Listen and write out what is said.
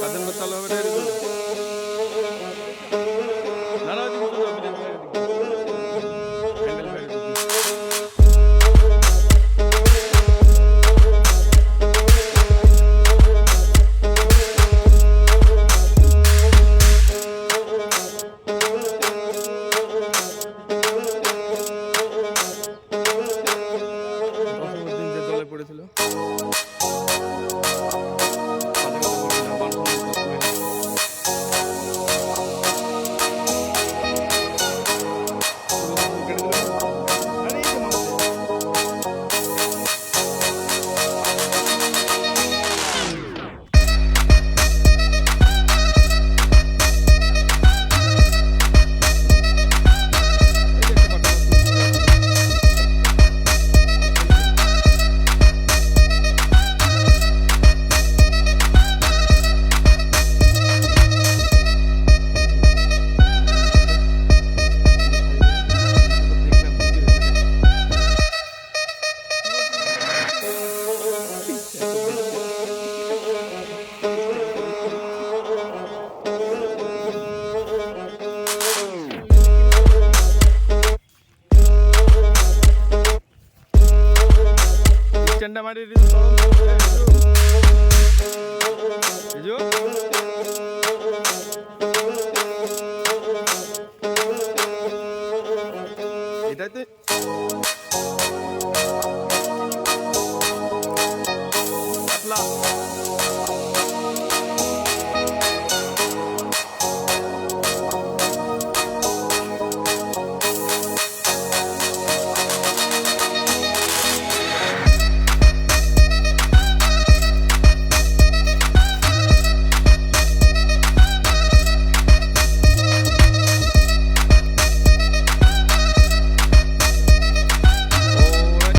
Kadın mı talavereyiz? ചെണ്ടമാരി ഇതായത് Love.